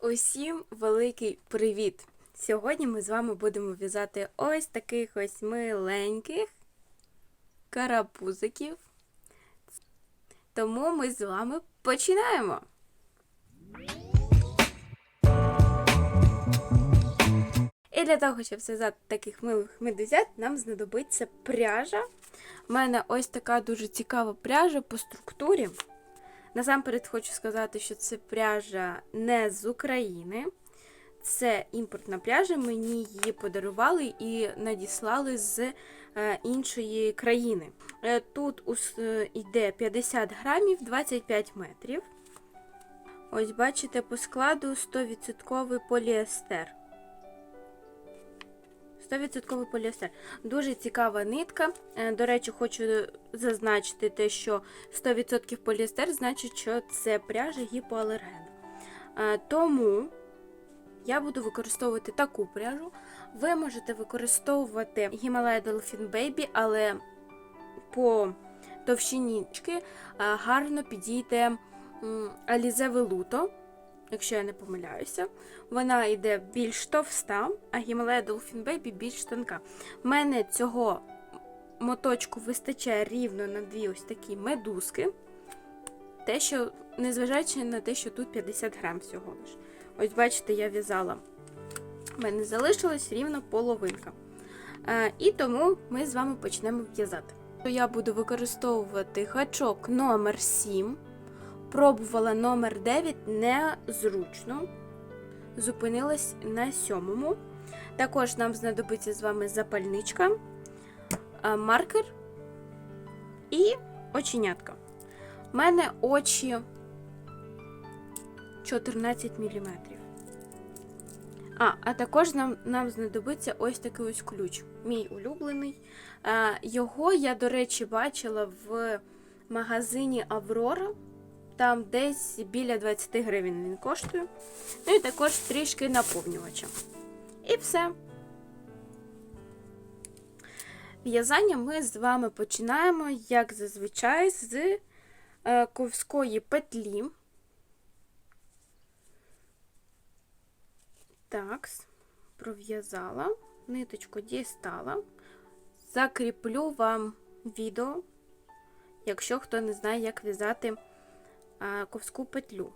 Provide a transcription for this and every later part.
Усім великий привіт! Сьогодні ми з вами будемо в'язати ось таких ось миленьких карапузиків. Тому ми з вами починаємо. І для того, щоб зв'язати таких милих медузят, нам знадобиться пряжа. У мене ось така дуже цікава пряжа по структурі. Насамперед хочу сказати, що це пряжа не з України. Це імпортна пряжа, мені її подарували і надіслали з е, іншої країни. Е, тут е, йде 50 грамів 25 метрів. Ось бачите, по складу 100% поліестер. 100% поліестер. Дуже цікава нитка. Е, До речі, хочу зазначити те, що 100% поліестер значить, що це пряжа гіпоалергенна. Е, Тому я буду використовувати таку пряжу. Ви можете використовувати Himalaya Dolphin Baby, але по товщині нитки, е, гарно підійде Alize Veluto, якщо я не помиляюся. Вона йде більш товста, а Himalaya Dolphin Baby більш тонка. У мене цього моточку вистачає рівно на дві ось такі медузки. Те, що, незважаючи на те, що тут 50 грам всього лиш. Ось бачите, я в'язала. У мене залишилась рівно половинка. Е, і тому ми з вами почнемо в'язати. Я буду використовувати гачок номер 7 Пробувала номер 9 незручно. Зупинилась на сьомому. Також нам знадобиться з вами запальничка, маркер і оченятка. У мене очі 14 мм. А, а також нам, нам знадобиться ось такий ось ключ. Мій улюблений. Його я, до речі, бачила в магазині Аврора. Там десь біля 20 гривень він коштує. Ну і також трішки наповнювача. І все. В'язання ми з вами починаємо, як зазвичай, з е, ковської петлі. Так, пров'язала, ниточку дістала. Закріплю вам відео, якщо хто не знає, як в'язати ковську петлю.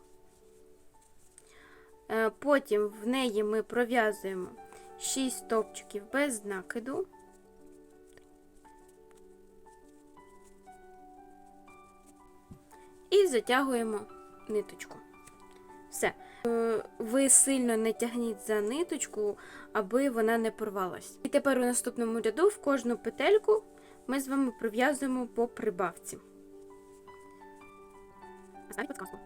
Е, Потім в неї ми пров'язуємо 6 стовпчиків без накиду. І затягуємо ниточку. Все. Е, Ви сильно не тягніть за ниточку, аби вона не порвалась. І тепер у наступному ряду в кожну петельку ми з вами пров'язуємо по прибавці. Оставить подсказку.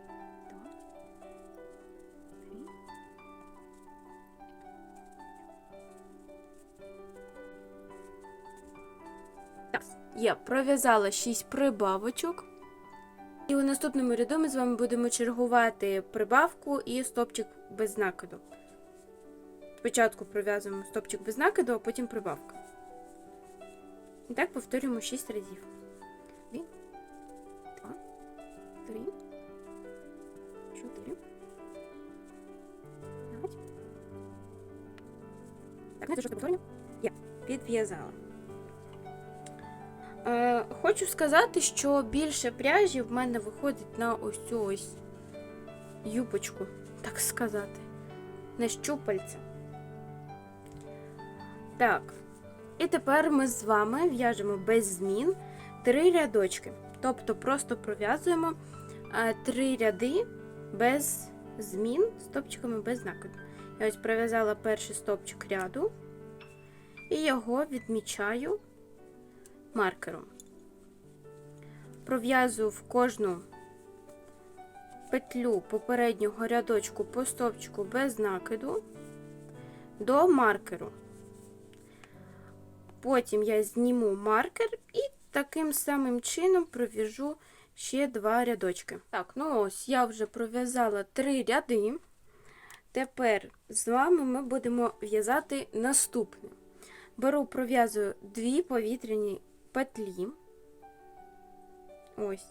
Я пров'язала 6 прибавочок. І у наступному ряду ми з вами будемо чергувати прибавку і стопчик без накиду. Спочатку пров'язуємо стопчик без накиду, а потім прибавка. І так повторюємо 6 разів. Один, два, три, чотири, п'ять. Так, не дуже повторюю. Я підв'язала. Е, хочу сказати, що більше пряжі в мене виходить на ось цю ось юбочку, так сказати, на щупальця. Так, і тепер ми з вами в'яжемо без змін три рядочки. Тобто просто пров'язуємо е, три ряди без змін стопчиками без накиду. Я ось пров'язала перший стопчик ряду і його відмічаю маркером. Пров'язую в кожну петлю попереднього рядочку по стовпчику без накиду до маркеру. Потім я зніму маркер і таким самим чином пров'яжу ще два рядочки. Так, ну ось я вже пров'язала три ряди. Тепер з вами ми будемо в'язати наступне. Беру, пров'язую дві повітряні петлі. Ось.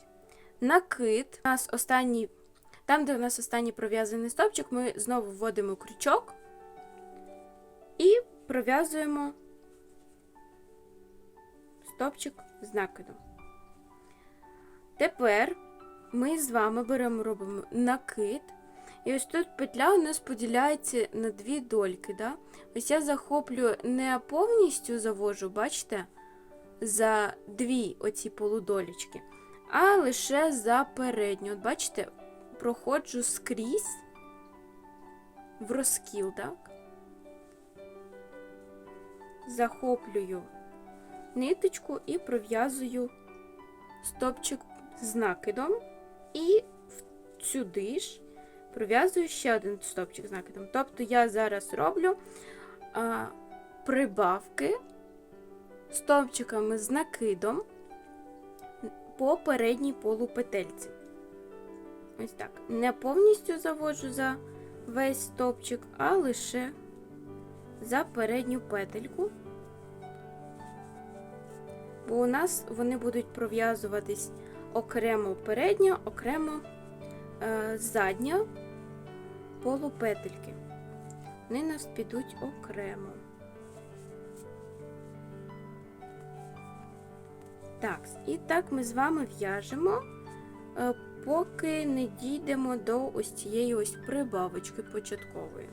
Накид. У нас останній Там, де у нас останній пров'язаний стовпчик, ми знову вводимо крючок і пров'язуємо стовпчик з накидом. Тепер ми з вами беремо, робимо накид. І ось тут петля у нас поділяється на дві дольки. Да? Ось я захоплюю не повністю завожу, бачите, за дві оці полудолічки, а лише за передню. От бачите, проходжу скрізь в розкіл, так? Захоплюю ниточку і пров'язую стопчик з накидом. І сюди ж пров'язую ще один стопчик з накидом. Тобто я зараз роблю а, прибавки стовпчиками з накидом по передній полупетельці. Ось так. Не повністю заводжу за весь стовпчик, а лише за передню петельку. Бо у нас вони будуть пров'язуватись окремо передня, окремо е, задня полупетельки. Вони нас підуть окремо. Так, і так ми з вами в'яжемо, е, поки не дійдемо до ось цієї ось прибавочки початкової.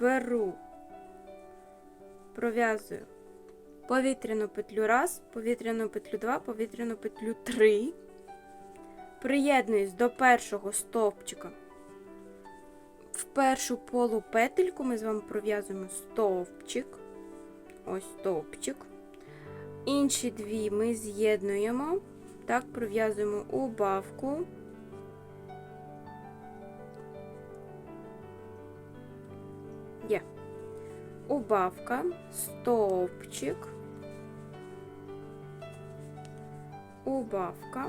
Беру, пров'язую повітряну петлю раз, повітряну петлю 2, повітряну петлю 3. Приєднуюсь до першого стовпчика. В першу полупетельку ми з вами пров'язуємо стовпчик. Ось стовпчик. Інші дві ми з'єднуємо. Так, пров'язуємо убавку. Убавка, стовпчик, убавка.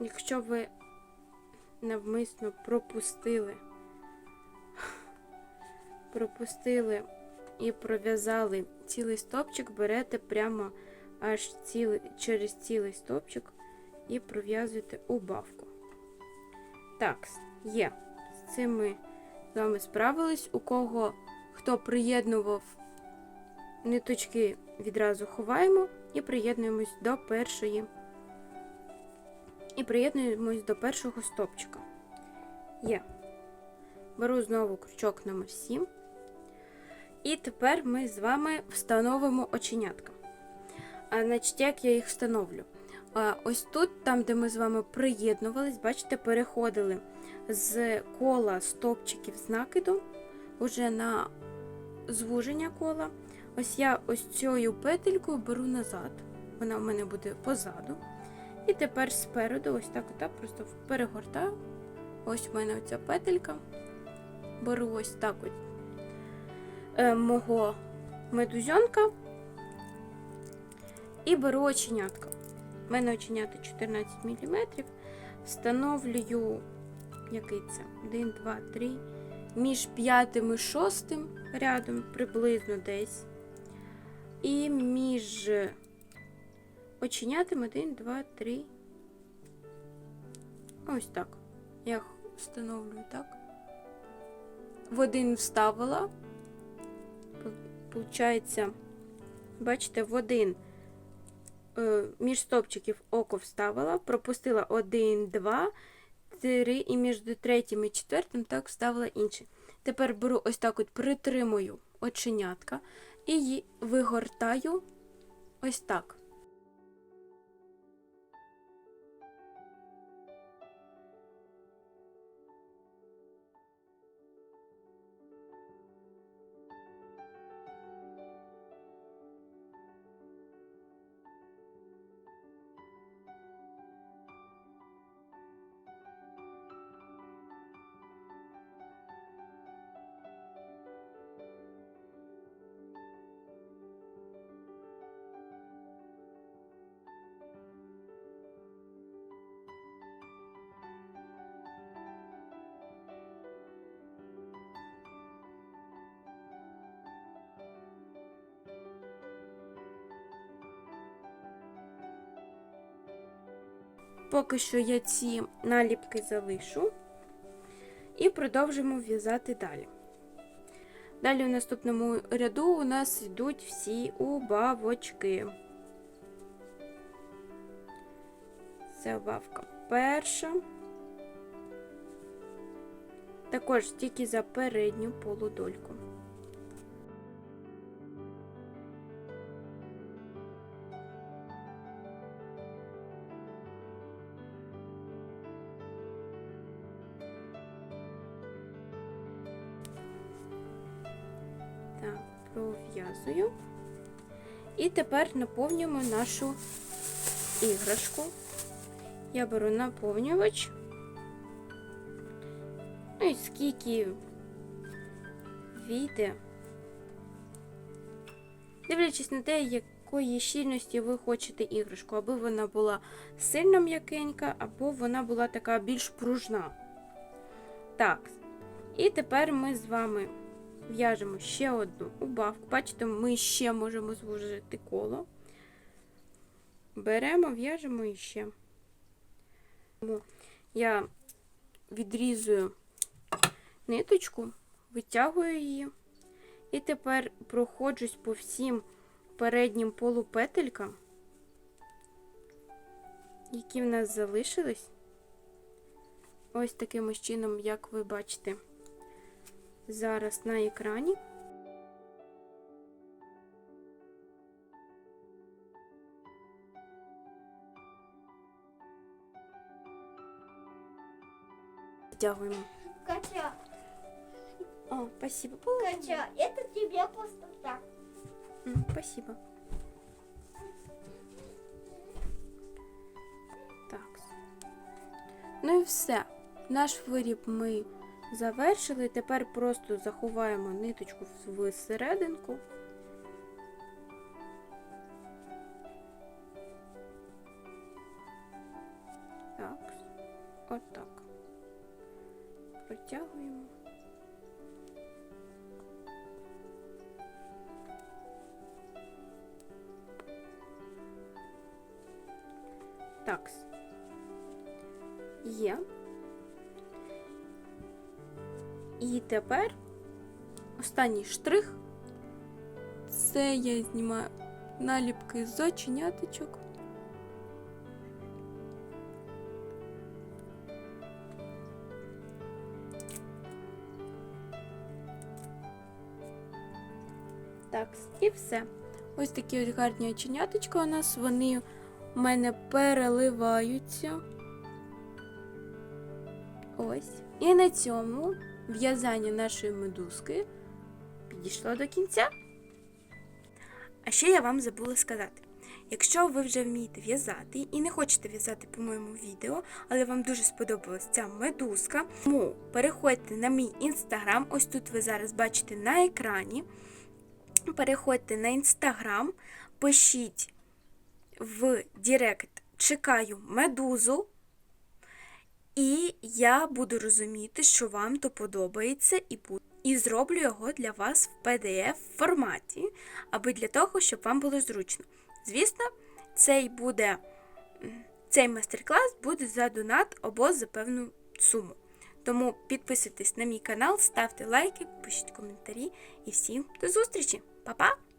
Якщо ви навмисно пропустили, пропустили і пров'язали цілий стопчик, берете прямо аж цілий, через цілий стопчик і пров'язуєте убавку. Так, є. З цим ми з вами справились. У кого хто приєднував ниточки відразу ховаємо і приєднуємось до першої. І приєднуємось до першого стопчика. Є. Беру знову крючок номер 7. І тепер ми з вами встановимо оченятка. А, значить, як я їх встановлю? А, ось тут, там, де ми з вами приєднувались, бачите, переходили з кола стопчиків з накиду уже на звуження кола. Ось я ось цією петелькою беру назад. Вона в мене буде позаду. І тепер спереду, ось так, отак, просто перегортаю. Ось в мене оця петелька. Беру ось так ось е, мого медузьонка і беру оченятка. У мене оченята 14 мм. Встановлюю, який це? 1, 2, 3. Між п'ятим і шостим рядом приблизно десь. І між оченятами 1, 2, 3. Ось так. Я встановлюю так. В один вставила. Получається, бачите, в один е, між стопчиків око вставила, пропустила 1, 2, 3 і між третім і четвертим так вставила інший. Тепер беру ось так от притримую оченятка і її вигортаю ось так. Поки що я ці наліпки залишу і продовжимо в'язати далі. Далі в наступному ряду у нас йдуть всі убавочки. Це убавка перша. Також тільки за передню полудольку. Пров'язую. І тепер наповнюємо нашу іграшку. Я беру наповнювач. Ну і скільки війде. Дивлячись на те, якої щільності ви хочете іграшку, аби вона була сильно м'якенька, або вона була така більш пружна. Так. І тепер ми з вами в'яжемо ще одну убавку. Бачите, ми ще можемо звужити коло. Беремо, в'яжемо іще. Я відрізую ниточку, витягую її. І тепер проходжусь по всім переднім полупетелькам, які в нас залишились. Ось таким чином, як ви бачите зараз на екрані. Втягуємо. Катя, О, спасибо. Катя, это тебе просто так. М, Спасибо. Так. Ну і все. Наш виріб ми Завершили. Тепер просто заховаємо ниточку в серединку. Так. Отак. Протягуємо. Так. Є. І тепер останній штрих Це я знімаю наліпки з оченяточок. Так, і все. Ось такі от гарні оченяточка у нас. Вони у мене переливаються. Ось. І на цьому в'язання нашої медузки підійшло до кінця. А ще я вам забула сказати. Якщо ви вже вмієте в'язати і не хочете в'язати по моєму відео, але вам дуже сподобалась ця медузка, тому переходьте на мій інстаграм, ось тут ви зараз бачите на екрані. Переходьте на інстаграм, пишіть в Директ чекаю медузу, і я буду розуміти, що вам то подобається, і буду. І зроблю його для вас в PDF форматі, аби для того, щоб вам було зручно. Звісно, цей буде цей майстер-клас буде за донат або за певну суму. Тому підписуйтесь на мій канал, ставте лайки, пишіть коментарі і всім до зустрічі! Па-па!